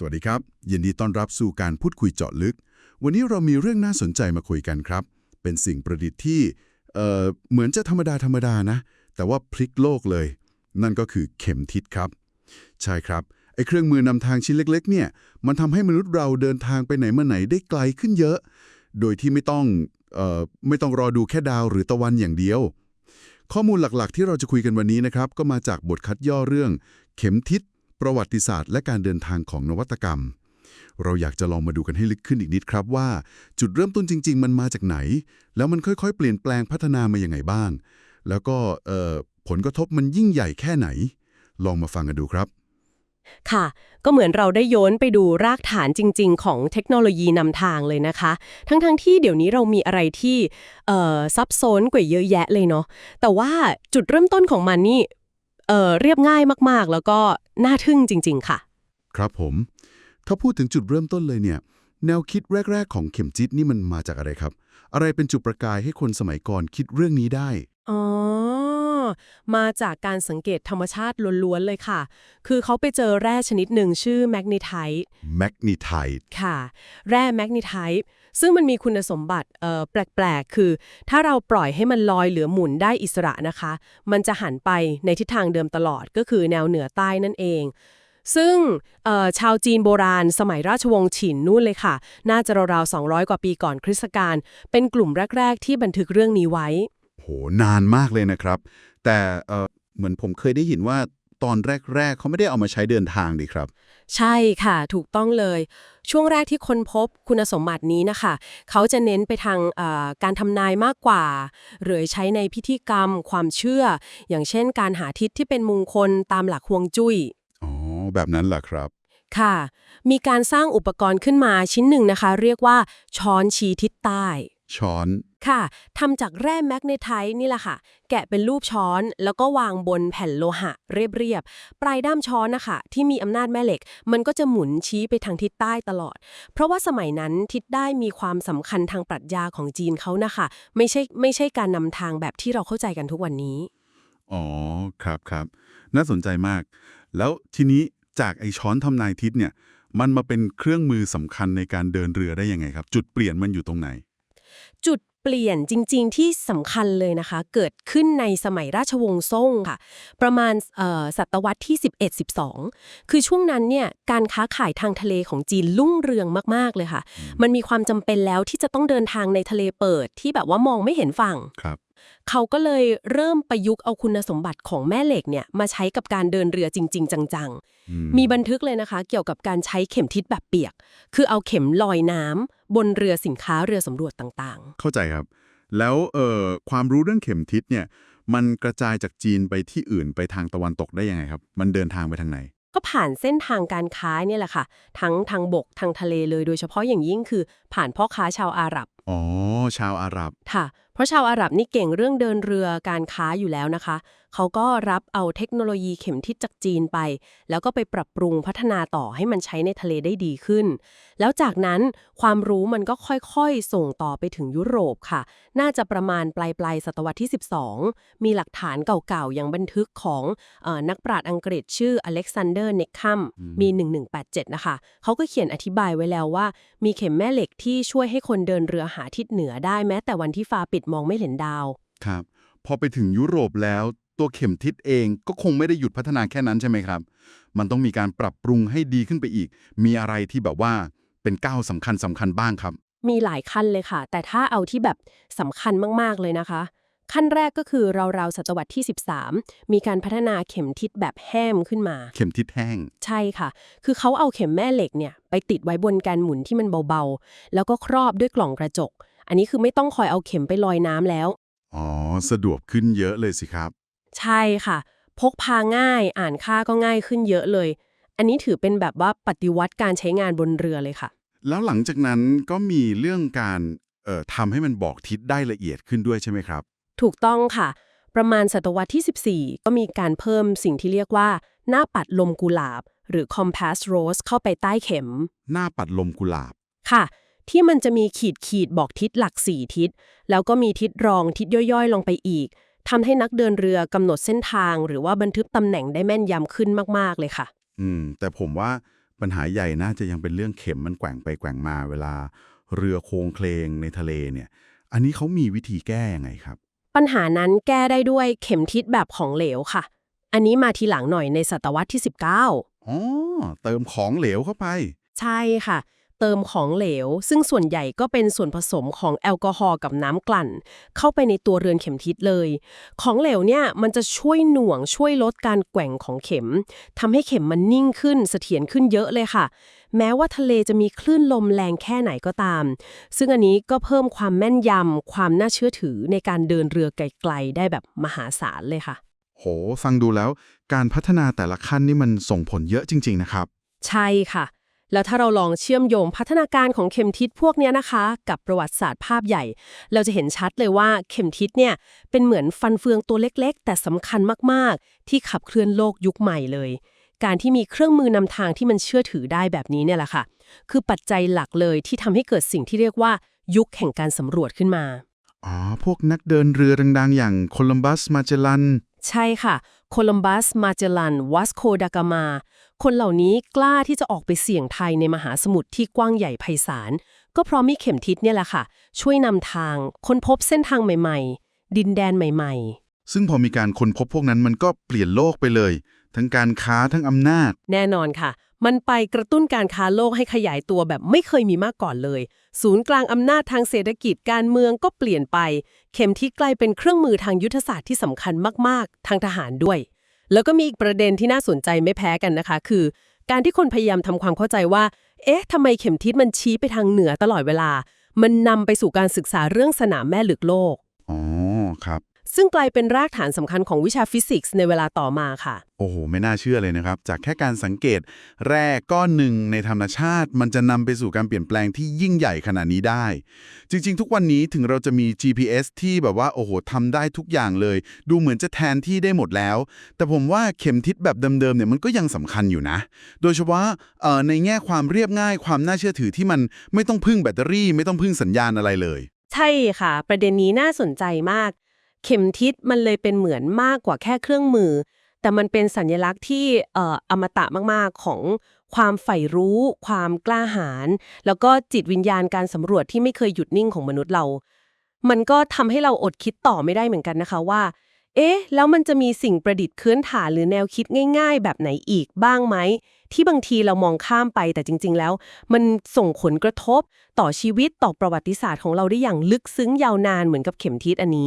สวัสดีครับ ยินดีต้อนรับสู่การพูดคุยเจาะลึก วันนี้เรามีเรื่องน่าสนใจมาคุยกันครับ เป็นสิ่งประดิษฐ์ที่เอ่อเหมือนจะธรรมดาธรรมดานะ แต่ว่าพลิกโลกเลย นั่นก็คือเข็มทิศครับ ใช่ครับไอ้เครื่องมือนำทางชิ้นเล็ก ๆ เนี่ย มันทำให้มนุษย์เราเดินทางไปไหนมาไหนได้ไกลขึ้นเยอะ โดยที่ไม่ต้องเอ่อไม่ต้องรอดูแค่ดาวหรือตะวันอย่างเดียว ข้อมูลหลักๆ ที่เราจะคุยกันวันนี้นะครับ ก็มาจากบทคัดย่อเรื่อง เข็มทิศ ประวัติศาสตร์และการเดินทางของนวัตกรรม เราอยากจะลองมาดูกันให้ลึกขึ้นอีกนิดครับว่า จุดเริ่มต้นจริง ๆ มันมาจากไหน แล้วมันค่อยๆ เปลี่ยนแปลงพัฒนามาอย่างไงบ้าง แล้วก็ผลกระทบมันยิ่งใหญ่แค่ไหน ลองมาฟังกันดูครับ ค่ะ ก็เหมือนเราได้โยนไปดูรากฐานจริง ๆ ของเทคโนโลยีนำทางเลยนะคะ ทั้งๆทที่เดี๋ยวนี้เรามีอะไรที่ซับซ้อนกว่าเยอะแยะเลยเนาะแต่ว่าจุดเริ่มต้นของมันนี่ เอ่อเรียบง่ายมากๆ แล้วก็น่าทึ่งจริง ๆ ค่ะ ครับผม ถ้าพูดถึงจุดเริ่มต้นเลยเนี่ย แนวคิดแรก ๆ ของเข็มจิตนี่มันมาจากอะไรครับ อะไรเป็นจุดประกายให้คนสมัยก่อนคิดเรื่องนี้ได้ อ๋อ มาจากการสังเกตธรรมชาติล้วนๆเลยค่ะ คือเขาไปเจอแร่ชนิดหนึ่งชื่อแมกนีไทต์แมกนีไทด์ค่ะ แร่แมกนีไทต์ซึ่งมันมีคุณสมบัติเอ่อแปลกๆ คือ ถ้าเราปล่อยให้มันลอยเหลือหมุนได้อิสระนะคะ มันจะหันไปในทิศทางเดิมตลอดก็คือแนวเหนือใต้นั่นเอง ซึ่งเอ่อชาวจีนโบราณ สมัยราชวงศ์ฉินนู่นเลยค่ะ น่าจะราวๆ200 กว่าปีก่อนคริสตกาลเป็นกลุ่มแรก ๆ ที่บันทึกเรื่องนี้ไว้ โห นานมากเลยนะครับ แต่เอ่อเหมือนผมเคยได้ยินว่าตอนแรก ๆ เขาไม่ได้เอามาใช้เดินทางดีครับ ใช่ค่ะ ถูกต้องเลย ช่วงแรกที่ค้นพบคุณสมบัตินี้นะคะ เขาจะเน้นไปทางเอ่อการทำนายมากกว่า หรือใช้ในพิธีกรรม ความเชื่อ อย่างเช่น การหาทิศที่เป็นมงคลตามหลักฮวงจุ้ย อ๋อ แบบนั้นเหรอครับ ค่ะ มีการสร้างอุปกรณ์ขึ้นมาชิ้นหนึ่งนะคะ เรียกว่าช้อนชี้ทิศใต้ ช้อน ค่ะทำจากแร่แมกเนไทต์นี่แหละค่ะ แกะเป็นรูปช้อน แล้วก็วางบนแผ่นโลหะ เรียบๆ ปลายด้ามช้อนนะคะ ที่มีอำนาจแม่เหล็ก มันก็จะหมุนชี้ไปทางทิศใต้ตลอด เพราะว่าสมัยนั้นทิศได้มีความสำคัญทางปรัชญาของจีนเขานะคะ ไม่ใช่ไม่ใช่การนำทางแบบที่เราเข้าใจกันทุกวันนี้ อ๋อ ครับครับ น่าสนใจมาก แล้วทีนี้จากไอช้อนทำนายทิศเนี่ย มันมาเป็นเครื่องมือสำคัญในการเดินเรือได้ยังไงครับ จุดเปลี่ยนมันอยู่ตรงไหนจุดเปลี่ยนจริงๆที่สำคัญเลยนะคะ เกิดขึ้นในสมัยราชวงศ์ซ่งค่ะ ประมาณเอ่อศตวรรษที่ 11-12 คือช่วงนั้นเนี่ยการค้าขายทางทะเลของจีนรุ่งเรืองมากๆเลยค่ะ มันมีความจำเป็นแล้วที่จะต้องเดินทางในทะเลเปิดที่แบบว่ามองไม่เห็นฝั่งครับ เขาก็เลยเริ่มประยุกต์เอาคุณสมบัติของแม่เหล็กเนี่ยมาใช้กับการเดินเรือจริง ๆ จังอืมๆมีบันทึกเลยนะคะ เกี่ยวกับการใช้เข็มทิศแบบเปียก คือเอาเข็มลอยน้ำบนเรือสินค้าเรือสำรวจต่างๆ เข้าใจครับ แล้วเอ่อความรู้เรื่องเข็มทิศเนี่ยมันกระจายจากจีนไปที่อื่นไปทางตะวันตกได้ยังไงครับ มันเดินทางไปทางไหน ก็ผ่านเส้นทางการค้าเนี่ยแหละค่ะ ทั้งทางบกทางทะเลเลย โดยเฉพาะอย่างยิ่งคือผ่านพ่อค้าชาวอาหรับ อ๋อ ชาวอาหรับ ค่ะ เพราะชาวอาหรับนี่เก่งเรื่องเดินเรือการค้าอยู่แล้วนะคะ เขาก็รับเอาเทคโนโลยีเข็มทิศจากจีนไป แล้วก็ไปปรับปรุงพัฒนาต่อให้มันใช้ในทะเลได้ดีขึ้น แล้วจากนั้นความรู้มันก็ค่อยๆ ส่งต่อไปถึงยุโรปค่ะ น่าจะประมาณปลายปลายๆศตวรรษที่ 12 มีหลักฐานเก่าๆ อย่างบันทึกของเออนักปราชญ์อังกฤษชื่ออเล็กซานเดอร์เนคคัมอืมมี 1187 นะคะ เขาก็เขียนอธิบายไว้แล้วว่า มีเข็มแม่เหล็กที่ช่วยให้คนเดินเรือหาทิศเหนือได้แม้แต่วันที่ฟ้าปิดมองไม่เห็นดาว ครับ พอไปถึงยุโรปแล้ว ตัวเข็มทิศเองก็คงไม่ได้หยุดพัฒนาแค่นั้นใช่ไหมครับ มันต้องมีการปรับปรุงให้ดีขึ้นไปอีก มีอะไรที่แบบว่าเป็นก้าวสำคัญสำคัญบ้างครับ มีหลายขั้นเลยค่ะ แต่ถ้าเอาที่แบบสำคัญมากๆเลยนะคะ ขั้นแรกก็คือราวๆศตวรรษที่ 13 มีการพัฒนาเข็มทิศแบบแห้มขึ้นมา เข็มทิศแห้ง ใช่ค่ะ คือเขาเอาเข็มแม่เหล็กเนี่ยไปติดไว้บนการหมุนที่มันเบาๆ แล้วก็ครอบด้วยกล่องกระจก อันนี้คือไม่ต้องคอยเอาเข็มไปลอยน้ำแล้ว อ๋อ สะดวกขึ้นเยอะเลยสิครับ ใช่ค่ะ พกพาง่ายอ่านค่าก็ง่ายขึ้นเยอะเลย อันนี้ถือเป็นแบบว่าปฏิวัติการใช้งานบนเรือเลยค่ะ แล้วหลังจากนั้นก็มีเรื่องการเอ่อทำให้มันบอกทิศได้ละเอียดขึ้นด้วยใช่ไหมครับ ถูกต้องค่ะ ประมาณศตวรรษที่ 14 ก็มีการเพิ่มสิ่งที่เรียกว่า หน้าปัดลมกุหลาบ หรือ compass rose เข้าไปใต้เข็ม หน้าปัดลมกุหลาบ ค่ะ ที่มันจะมีขีดขีดบอกทิศหลัก 4 ทิศ แล้วก็มีทิศรองทิศย่อยๆ ลงไปอีก ทำให้นักเดินเรือกำหนดเส้นทาง หรือว่าบันทึกตำแหน่งได้แม่นยำขึ้นมาก ๆ เลยค่ะ อืม แต่ผมว่าปัญหาใหญ่น่าจะยังเป็นเรื่องเข็มมันแกว่งไปแกว่งมาเวลา เรือโครงเคลงในทะเลเนี่ย อันนี้เขามีวิธีแก้ยังไงครับ ปัญหานั้นแก้ได้ด้วยเข็มทิศแบบของเหลวค่ะ อันนี้มาทีหลังหน่อยในศตวรรษที่ 19อ๋อเติมของเหลวเข้าไป ใช่ค่ะ เติมของเหลว ซึ่งส่วนใหญ่ก็เป็นส่วนผสมของแอลกอฮอล์กับน้ำกลั่น เข้าไปในตัวเรือนเข็มทิศเลย ของเหลวเนี่ยมันจะช่วยหน่วงช่วยลดการแกว่งของเข็มทำให้เข็มมันนิ่งขึ้นเสถียรขึ้นเยอะเลยค่ะ แม้ว่าทะเลจะมีคลื่นลมแรงแค่ไหนก็ตาม ซึ่งอันนี้ก็เพิ่มความแม่นยำความน่าเชื่อถือในการเดินเรือไกลๆ ได้แบบมหาศาลเลยค่ะ โห ฟังดูแล้วการพัฒนาแต่ละขั้นนี่มันส่งผลเยอะจริง ๆ นะครับ ใช่ค่ะ แล้วถ้าเราลองเชื่อมโยงพัฒนาการของเข็มทิศพวกเนี้ยนะคะ กับประวัติศาสตร์ภาพใหญ่ เราจะเห็นชัดเลยว่าเข็มทิศเนี่ยเป็นเหมือนฟันเฟืองตัวเล็กๆ แต่สำคัญมากๆ ที่ขับเคลื่อนโลกยุคใหม่เลย การที่มีเครื่องมือนำทางที่มันเชื่อถือได้แบบนี้เนี่ยแหละค่ะ คือปัจจัยหลักเลยที่ทำให้เกิดสิ่งที่เรียกว่ายุคแห่งการสำรวจขึ้นมาอ๋อพวกนักเดินเรือดังๆ อย่างโคลัมบัสมาเจลัน ใช่ค่ะ โคลัมบัสมาเจลันวัสโคดากามา คนเหล่านี้กล้าที่จะออกไปเสี่ยงไทยในมหาสมุทรที่กว้างใหญ่ไพศาล ก็เพราะมีเข็มทิศเนี่ยแหละค่ะ ช่วยนำทางค้นพบเส้นทางใหม่ๆ ดินแดนใหม่ซึ่งพอมีการค้นพบพวกนั้นมันก็เปลี่ยนโลกไปเลย ทั้งการค้าทั้งอำนาจๆแน่นอนค่ะ มันไปกระตุ้นการค้าโลกให้ขยายตัวแบบไม่เคยมีมาก่อนเลย ศูนย์กลางอำนาจทางเศรษฐกิจการเมืองก็เปลี่ยนไป เข็มทิศกลายเป็นเครื่องมือทางยุทธศาสตร์ที่สำคัญมากๆ ทางทหารด้วย แล้วก็มีอีกประเด็นที่น่าสนใจไม่แพ้กันนะคะ คือ การที่คนพยายามทำความเข้าใจว่า เอ๊ะทำไมเข็มทิศมันชี้ไปทางเหนือตลอดเวลา มันนำไปสู่การศึกษาเรื่องสนามแม่เหล็กโลกอ๋อครับ ซึ่งกลายเป็นรากฐานสำคัญของวิชาฟิสิกส์ในเวลาต่อมาค่ะ โอ้โห ไม่น่าเชื่อเลยนะครับ จากแค่การสังเกตแร่ก้อนหนึ่งในธรรมชาติ มันจะนำไปสู่การเปลี่ยนแปลงที่ยิ่งใหญ่ขนาดนี้ได้ จริง ๆ ทุกวันนี้ถึงเราจะมี GPS ที่แบบว่า โอ้โหทำได้ทุกอย่างเลย ดูเหมือนจะแทนที่ได้หมดแล้ว แต่ผมว่าเข็มทิศแบบเดิมๆเนี่ยมันก็ยังสำคัญอยู่นะ โดยเฉพาะเอ่อในแง่ความเรียบง่าย ความน่าเชื่อถือที่มันไม่ต้องพึ่งแบตเตอรี่ ไม่ต้องพึ่งสัญญาณอะไรเลย ใช่ค่ะ ประเด็นนี้น่าสนใจมาก เข็มทิศมันเลยเป็นเหมือนมากกว่าแค่เครื่องมือ แต่มันเป็นสัญลักษณ์ที่เอ่ออมตะมากๆของความใฝ่รู้ ความกล้าหาญแล้วก็จิตวิญญาณการสำรวจที่ไม่เคยหยุดนิ่งของมนุษย์เรา มันก็ทำให้เราอดคิดต่อไม่ได้เหมือนกันนะคะว่า เอ๊ะ แล้วมันจะมีสิ่งประดิษฐ์เคลื่อนฐานหรือแนวคิดง่าย ๆ แบบไหนอีกบ้างไหม ที่บางทีเรามองข้ามไปแต่จริง ๆ แล้ว มันส่งผลกระทบต่อชีวิตต่อประวัติศาสตร์ของเราได้อย่างลึกซึ้งยาวนานเหมือนกับเข็มทิศอันนี้